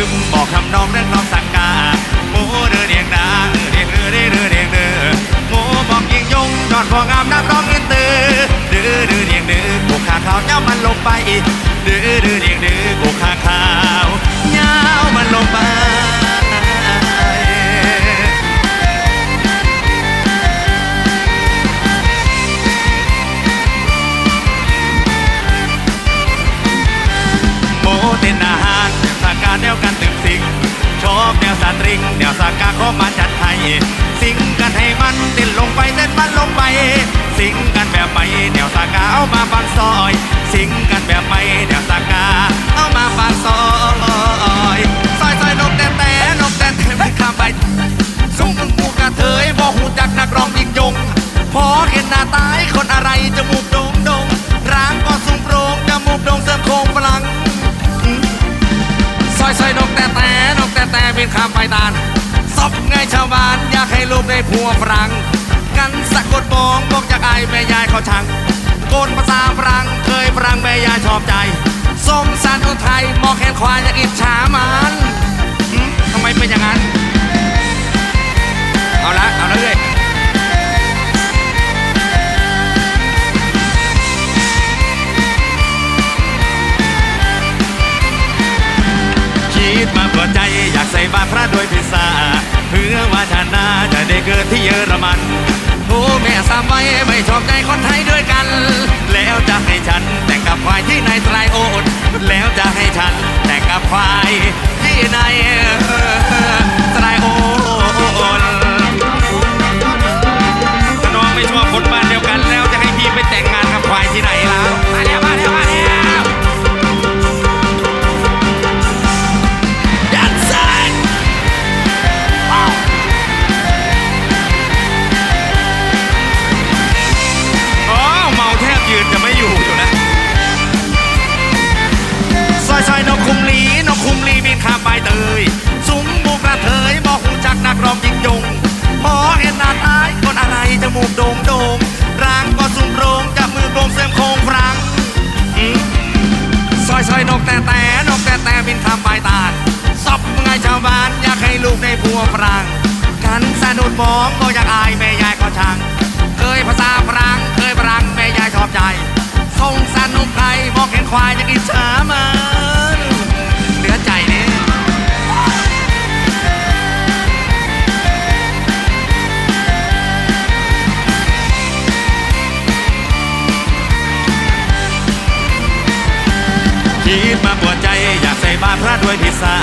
ลืมบอกคำน้องเรื่องน้องสังกาหมูเดือเดียงนาเดียงเรือเดียงเรือเดือโมบอกยิงยงจอดพองามนักร้องอินเตอร์เดือเดือเดียงเดือกูขาเขาเจ้ามันลงไปเดือเดือเดียงเดือกูขาขา ตริงเดี๋ยวสากาเขามาจัดให้สิงกันให้มันติดลงไปเส้นมันลงไป สิงกันแบบไม่เดี๋ยวสากาเอามาฟังซอย สิงกันแบบไม่ ตานซบไงชาวบ้านอยากให้ลูกได้ผัวฝรั่งกันสะกดมองบอกจากไอแม่ยายเขาชังโกนภาษาฝรั่งเคยฝรั่งแม่ยายชอบใจสมสารคนไทยมองเห็นควายอยากอิจฉามันทำไมเป็นอย่างนั้น อยากใส่บาตรพระด้วยพิซซ่าเพื่อว่าชาติหน้าจะได้เกิดที่เยอรมันโอ้แม่สามไว้ไม่ชอบใจคนไทยด้วยกัน มองก็อยากอายแม่ยายก็ช่างเคยภาษาฝรั่งเคยฝรั่งแม่ยายชอบใจสงสารนุ่มไทยมองเห็นควายจะกินช้ามันเหลือใจเนี่ยคิดมาปวดใจอยากใส่บาตรพระด้วยพิซซ่า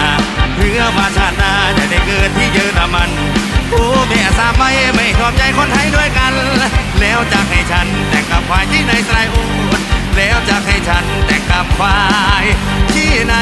เพื่อมาชาติหน้าจะได้เกิดที่เยอรมัน โอ้แม่สาไม่ไม่ชอบใจคนไทยด้วยกัน แล้วจะให้ฉันแต่งกับควายที่ในไตรโอดแล้วจะให้ฉันแต่งกับควายที่ใน